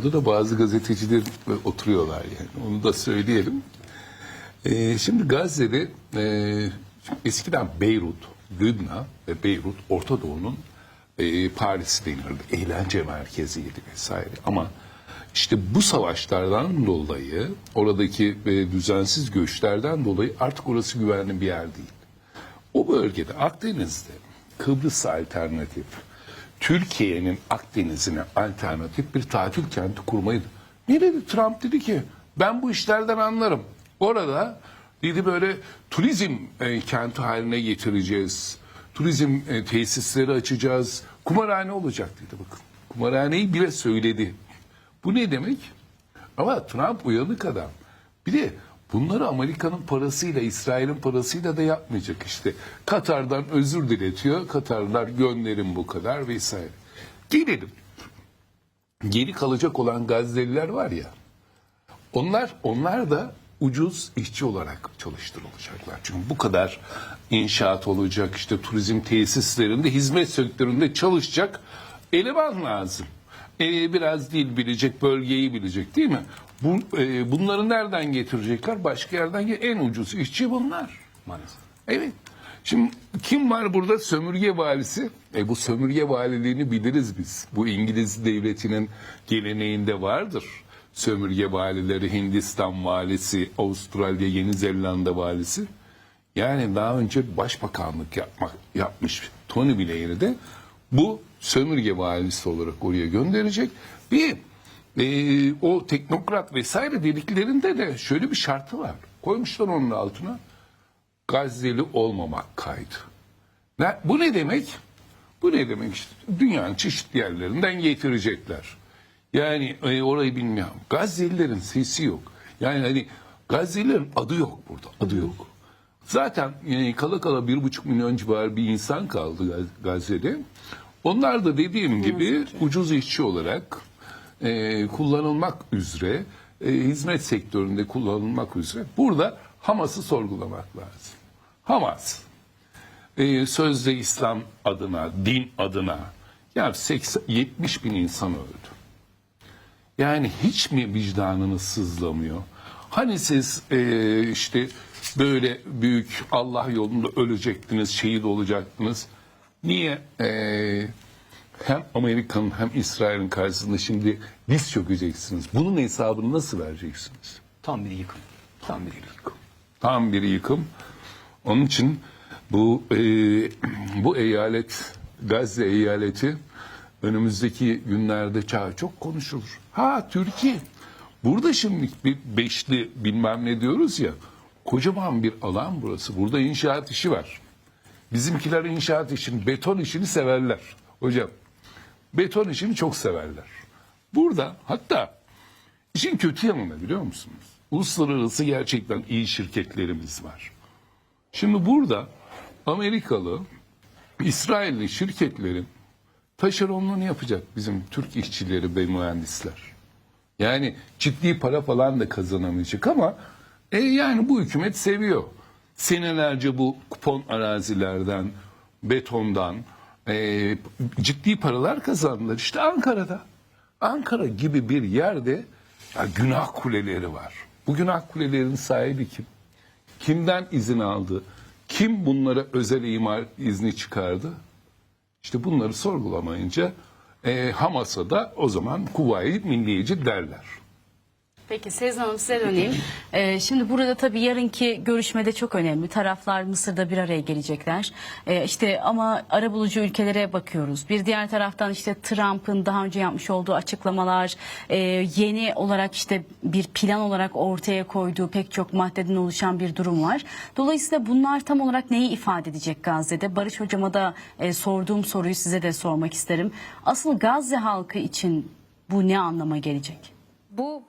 Orada da bazı gazeteciler oturuyorlar yani. Onu da söyleyelim. Ee, şimdi Gazze'de e, eskiden Beyrut, Lübnan ve Beyrut Orta Doğu'nun e, Paris'i denirdi. Eğlence merkeziydi vesaire. Ama işte bu savaşlardan dolayı, oradaki e, düzensiz göçlerden dolayı artık orası güvenli bir yer değil. O bölgede Akdeniz'de Kıbrıs alternatif, Türkiye'nin Akdeniz'ine alternatif bir tatil kenti kurmayı. Ne dedi? Trump dedi ki ben bu işlerden anlarım. Orada dedi böyle turizm e, kenti haline getireceğiz. Turizm e, tesisleri açacağız. Kumarhane olacak dedi bakın. Kumarhaneyi bile söyledi. Bu ne demek? Ama Trump uyanık adam. Bir de bunları Amerika'nın parasıyla, İsrail'in parasıyla da yapmayacak işte. Katar'dan özür diletiyor. Katarlar gönderin bu kadar vesaire. Gelelim. Geri kalacak olan Gazze'liler var ya. Onlar onlar da ucuz işçi olarak çalıştırılacaklar. Çünkü bu kadar inşaat olacak, işte turizm tesislerinde, hizmet sektöründe çalışacak eleman lazım. Ee, biraz dil bilecek, bölgeyi bilecek değil mi? Bu, e, bunları nereden getirecekler? Başka yerden en ucuz işçi bunlar. Maalesef. Evet. Şimdi kim var burada? Sömürge valisi. E bu sömürge valiliğini biliriz biz. Bu İngiliz devletinin geleneğinde vardır. Sömürge valileri, Hindistan valisi, Avustralya, Yeni Zelanda valisi. Yani daha önce başbakanlık yapmak yapmış Tony Blair'i de bu sömürge valisi olarak oraya gönderecek. Bir e, o teknokrat vesaire dediklerinde de şöyle bir şartı var. Koymuşlar onun altına. Gazze'li olmamak kaydı. Ne, bu ne demek? Bu ne demek işte? Dünyanın çeşitli yerlerinden getirecekler. Yani e, orayı bilmiyorum. Gazze'lilerin sesi yok. Yani hani Gazze'lilerin adı yok burada. Adı yok. Zaten yani kala kala bir buçuk milyon civarı bir insan kaldı Gaz- Gazze'de. Onlar da dediğim gibi ucuz işçi olarak e, kullanılmak üzere, e, hizmet sektöründe kullanılmak üzere burada Hamas'ı sorgulamak lazım. Hamas e, sözde İslam adına, din adına ya 80, 70 bin insan öldü. Yani hiç mi vicdanınız sızlamıyor? Hani siz e, işte böyle büyük Allah yolunda ölecektiniz, şehit olacaktınız. Niye e, hem Amerika'nın hem İsrail'in karşısında şimdi diz çökeceksiniz? Bunun hesabını nasıl vereceksiniz? Tam bir yıkım. Tam bir yıkım. Tam bir yıkım. Onun için bu e, bu eyalet Gazze eyaleti önümüzdeki günlerde ça- çok konuşulur. Ha Türkiye. Burada şimdi bir beşli bilmem ne diyoruz ya. Kocaman bir alan burası. Burada inşaat işi var. Bizimkiler inşaat işini, beton işini severler. Hocam beton işini çok severler. Burada hatta işin kötü yanı ne biliyor musunuz? Uluslararası gerçekten iyi şirketlerimiz var. Şimdi burada Amerikalı, İsrailli şirketlerin taşeronluğunu yapacak bizim Türk işçileri ve mühendisler. Yani ciddi para falan da kazanamayacak ama e, yani bu hükümet seviyor. Senelerce bu kupon arazilerden, betondan e, ciddi paralar kazandılar. İşte Ankara'da. Ankara gibi bir yerde ya günah kuleleri var. Bu günah kulelerinin sahibi kim? Kimden izin aldı? Kim bunlara özel imar izni çıkardı? İşte bunları sorgulamayınca e, Hamas'a da o zaman Kuvayi Milliyeci derler. Peki Sezan Hanım size döneyim. Ee, şimdi burada tabii yarınki görüşmede çok önemli. Taraflar Mısır'da bir araya gelecekler. Ee, işte ama arabulucu ülkelere bakıyoruz. Bir diğer taraftan işte Trump'ın daha önce yapmış olduğu açıklamalar, e, yeni olarak işte bir plan olarak ortaya koyduğu pek çok maddeden oluşan bir durum var. Dolayısıyla bunlar tam olarak neyi ifade edecek Gazze'de? Barış Hocam'a da e, sorduğum soruyu size de sormak isterim. Asıl Gazze halkı için bu ne anlama gelecek? Bu